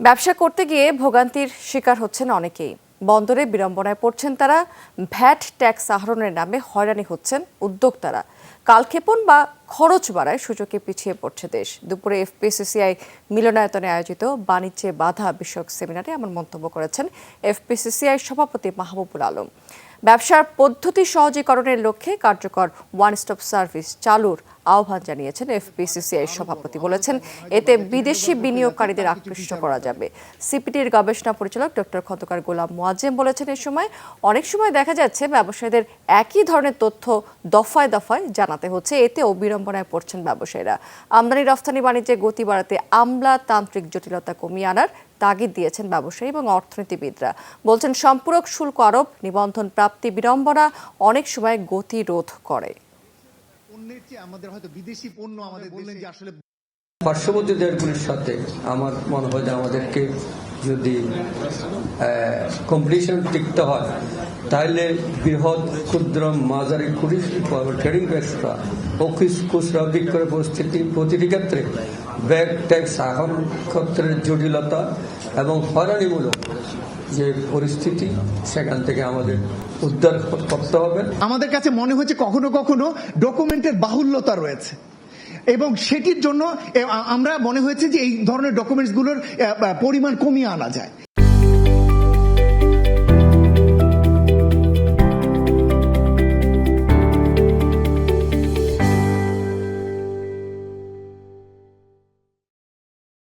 ব্যবসা করতে গিয়ে ভোগান্তির শিকার হচ্ছেন অনেকেই। বন্দরে বিড়ম্বনায় পড়ছেন তারা, ভ্যাট ট্যাক্স আহরণের নামে হয়রানি হচ্ছেন উদ্যোক্তারা। কালক্ষেপণ বা খরচ বাড়ায় সূচকে পিছিয়ে পড়ছে দেশ। দুপুরে এফপিসিসিআই মিলনায়তনে আয়োজিত বাণিজ্যে বাধা বিষয়ক সেমিনারে এমন মন্তব্য করেছেন এফপিসিসিআই সভাপতি মাহবুবুল আলম। ব্যবসার পদ্ধতি সহজীকরণের লক্ষ্যে কার্যকর ওয়ান স্টপ সার্ভিস চালুর আহ্বান জানিয়েছেন এফপিসিসিআই সভাপতি। বলেছেন, এতে বিদেশি বিনিয়োগকারীদের আকৃষ্ট করা যাবে। সিপিটির গবেষণা পরিচালক ডক্টর খন্দকার গোলাম মোয়াজ্জেম বলেছেন, এ সময় অনেক সময় দেখা যাচ্ছে ব্যবসায়ীদের একই ধরনের তথ্য দফায় দফায় জানাতে হচ্ছে। এতে বিড়ম্বনায় পড়ছেন ব্যবসায়ীরা। আমদানি রফতানি বাণিজ্যে গতি বাড়াতে আমলাতান্ত্রিক জটিলতা কমিয়ে আনার তাগিদ দিয়েছেন ব্যবসায়ী এবং অর্থনীতিবিদরা। বলছেন সম্পূরক শুল্ক আরোপ নিবন্ধন প্রাপ্তি বিড়ম্বনা অনেক সময় গতিরোধ করে। পণ্যের চেয়ে আমাদের হয়তো বিদেশি পণ্য আমাদের বললেন যে আসলে পার্শ্ববর্তী দেশগুলির সাথে আমার মনে হয় যে আমাদেরকে যদি কম্পিটিশন টিকতে হয় তাহলে বৃহৎ ক্ষুদ্র মাঝারি কুড়ি ট্রেডিং ব্যবসা ও খুচ- খুচরা বিক্রয় পরিস্থিতি প্রতিটি ক্ষেত্রে ব্যাগ ট্যাক্স আহরণ ক্ষেত্রের জটিলতা এবং হয়রানিমূলক যে পরিস্থিতি, সেখান থেকে আমাদের উদ্ধার করতে হবে। আমাদের কাছে মনে হচ্ছে কখনো কখনো ডকুমেন্টের বাহুল্যতা রয়েছে। এবং সেটির জন্য আমরা মনে হয়েছে যে এই ধরনের ডকুমেন্টসগুলোর গুলোর পরিমাণ কমিয়ে আনা যায়।